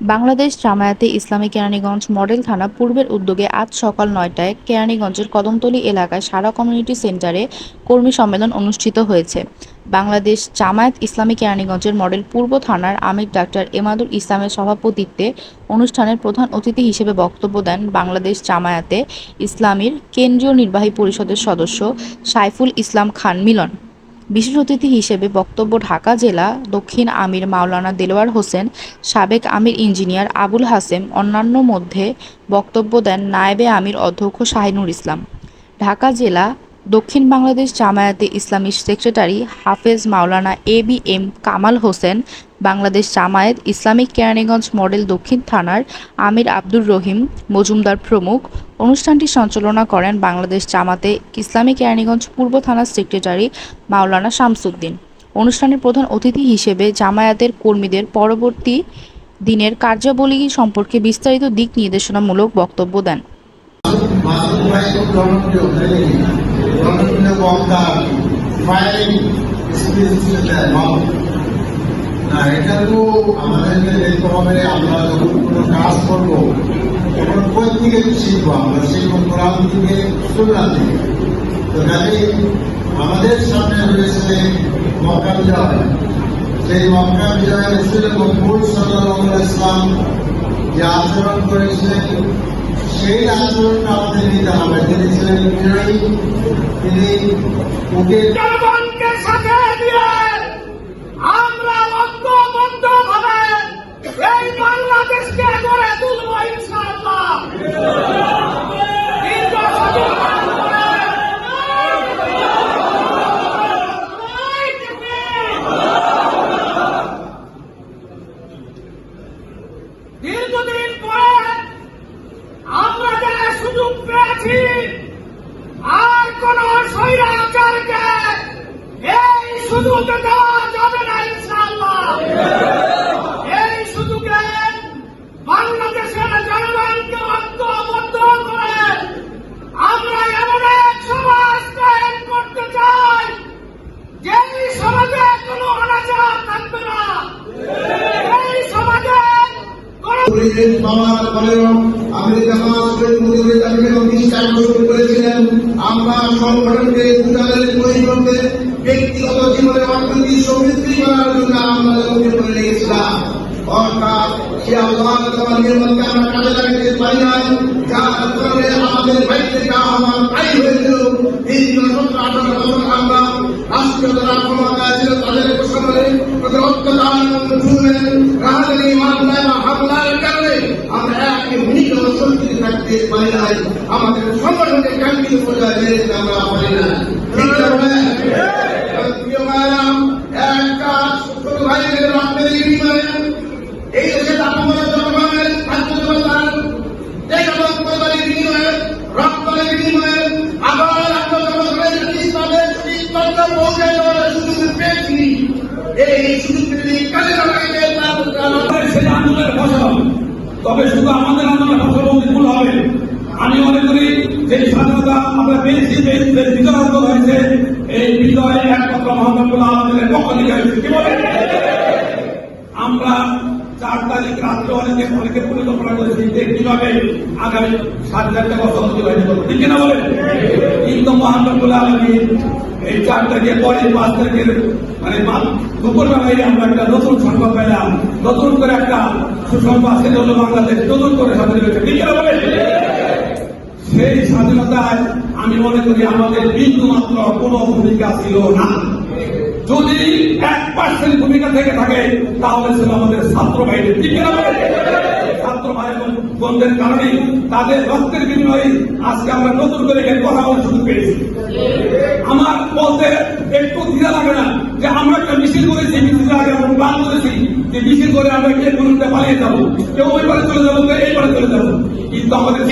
বাংলাদেশ জামায়াতে ইসলামী Keraniganj model থানা পূর্বের উদ্যোগে আজ সকাল নয়টায় কেরানীগঞ্জের কদমতলী এলাকায় সারা কমিউনিটি সেন্টারে কর্মী সম্মেলন অনুষ্ঠিত হয়েছে। বাংলাদেশ জামায়াত ইসলামী কেরানীগঞ্জের মডেল পূর্ব থানার আমির ডাক্তার এমাদুল ইসলামের সভাপতিত্বে অনুষ্ঠানের প্রধান অতিথি হিসেবে বক্তব্য দেন বাংলাদেশ জামায়াতে ইসলামীর কেন্দ্রীয় নির্বাহী পরিষদের সদস্য সাইফুল ইসলাম খান মিলন। বিশেষ অতিথি হিসেবে বক্তব্য ঢাকা জেলা দক্ষিণ আমির মাওলানা দেলোয়ার হোসেন, সাবেক আমির ইঞ্জিনিয়ার আবুল হাসেম অন্যান্য মধ্যে বক্তব্য দেন নায়েবে আমির অধ্যক্ষ শাহিনুর ইসলাম। ঢাকা জেলা দক্ষিণ Bangladesh Jamaate Islami secretary Hafez Maulana A B M Kamal Hossain, Bangladesh Jamaat Islamic Keraniganj model দক্ষিণ থানার আমির আব্দুর রহিম, মজুমদার প্রমুখ অনুষ্ঠানটি সঞ্চালনা করেন বাংলাদেশ জামাতে ইসলামী কেরানীগঞ্জ পূর্ব থানার সেক্রেটারি মাওলানা শামসুদ্দিন। অনুষ্ঠানের প্রধান অতিথি হিসেবে জামায়াতের কর্মীদের পরবর্তী দিনের কার্যাবলী সম্পর্কে বিস্তারিত দিক নির্দেশনামূলক বক্তব্য দেন। এটা তো আমাদেরকে দেখতে হবে, আমরা যখন কোনো কাজ করব তখন কোন থেকে শিখব আমরা শিখব কোরআন থেকে সুন্নাত থেকে তো কাজে আমাদের সামনে রয়েছে মক্কা বিজয়। সেই মক্কা বিজয় রসুল মকবুল সাল্লাহ ইসলাম। যে আচরণ করেছিলেন সেই আচরণটা আমাদের নিতে হবে। তিনি ছিলেন তিনি ওকে জনগণকে সাথে দিয়ে আমরা ঐক্যবদ্ধ ভাবে এই বাংলাদেশকে গড়ে তুলব ইনশাআল্লাহ দীর্ঘ স্বাধীনতার পরে দীর্ঘদিন পরে আমরা যারা সুযোগ পেয়েছি আর কোন স্বৈরাচারকে এই সুযোগ দেওয়া যাবে না ইনশাআল্লাহ এই সুযোগে বাংলাদেশের জনগণকে ঐক্যবদ্ধ করে আমরা এমন এক সমাজ কায়েম করতে চাই যেই সমাজে কোনো অনাচার থাকবে না এই সমাজে কোনো পরিবেশ পাওয়ার পরেও আমেরিকা মহারাষ্ট্রের মুজিবের তালিকা প্রতিষ্ঠা করেছিলেন। আমরা সংগঠনকে ভুটানের পরিবর্তে ব্যক্তিগত জীবনে অর্থনীতি সমৃদ্ধি করার জন্য আমরা লক্ষ্য করে রেখেছিলাম। অর্থাৎ তোমার আমরা কাজে লাগাতে পারি নাই আমার বছর আমরা কারণে আমরা এক মিনিট শক্তি থাকতে পারি আমাদের সংগঠনের কাঙ্ক্ষিত পর্যায়ে আমরা পারি না। রক্তের এই দেশের আপনাদের জনগণের খাদ্যতার দেশভক্তদের বিনিময়ে রক্তের বিনিময়ে আবার আপনাদের জনগণের ইসলামের সুচিন্তা পৌঁছে দেওয়ার সুযোগ পেয়েছি, এই সুযোগ কাজে লাগাইতে তার আমাদের আন্দোলনের ফসল তবে শুধু আমাদের আন্দোলনের ফসল ভুল হবে। আমি মনে করি যে স্বাধীনতা আমরা পেয়েছি যে বিজয় অর্জন হয়েছে এই বিজয় একমাত্র মহানবুল্লাহ আমাদের পক্ষ থেকে কি বলে আমরা চার তারিখ রাত্রে অনেকে অনেকে পরিকল্পনা করেছি যে কীভাবে আগামী সাত চারটে বছর অতিবাহিত করব। ঠিক না বলে কিন্তু মহানবুল্লাহ আলমী এই চার তারিখের পরে পাঁচ তারিখের মানে মা- দুপুরবেলায় আমরা একটা নতুন সংবাদ পেলাম। নতুন করে একটা সুসংবাদ সেটা হলো বাংলাদেশ নতুন করে হয়েছে ঠিক না বলে সেই স্বাধীনতায় আমি মনে করি আমাদের বিন্দু মাত্র কোনো ভূমিকা ছিল না। যদি এক পার্সেন্ট ভূমিকা থেকে থাকে, তাহলে ছিল আমাদের ছাত্র ভাইদের ঠিক ছাত্র ভাই এবং বোনদের কারণে তাদের রক্তের বিনিময়ে আজকে আমরা নতুন করে এখানে কথা বলার সুযোগ পেয়েছি। আমার বলতে একটু দ্বিধা লাগে না যে আমরা একটা মিছিল করেছি মিছিল আগে আমরা প্ল্যান করেছি যে মিছিল করে আমরা কে কোনো পালিয়ে যাব। কেউ ওই পারে চলে যাব কেউ এই পারে চলে যাব। কিন্তু আমাদের